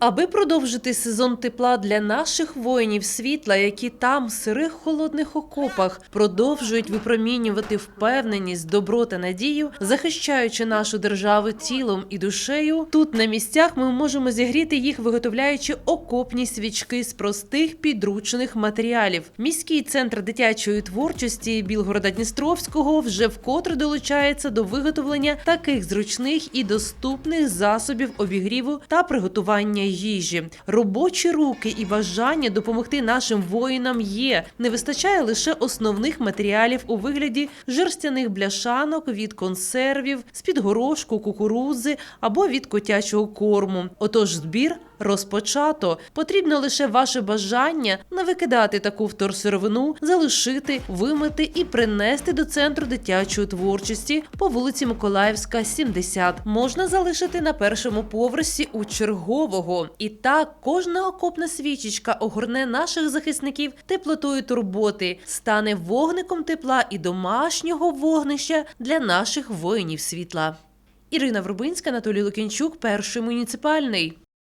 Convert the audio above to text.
Аби продовжити сезон тепла для наших воїнів світла, які там, в сирих холодних окопах, продовжують випромінювати впевненість, добро та надію, захищаючи нашу державу тілом і душею. Тут на місцях ми можемо зігріти їх, виготовляючи окопні свічки з простих підручних матеріалів. Міський центр дитячої творчості Білгорода Дністровського вже вкотре долучається до виготовлення таких зручних і доступних засобів обігріву та приготування їжі. Робочі руки і бажання допомогти нашим воїнам є. Не вистачає лише основних матеріалів у вигляді жерстяних бляшанок від консервів, з-під горошку, кукурузи або від котячого корму. Отож, збір розпочато. Потрібно лише ваше бажання не викидати таку вторсировину, залишити, вимити і принести до центру дитячої творчості по вулиці Миколаївська, 70. Можна залишити на першому поверсі у чергового. І так кожна окопна свічечка огорне наших захисників теплотою турботи, стане вогником тепла і домашнього вогнища для наших воїнів світла. Ірина Врубинська, Анатолій Лукінчук, перший муніципальний.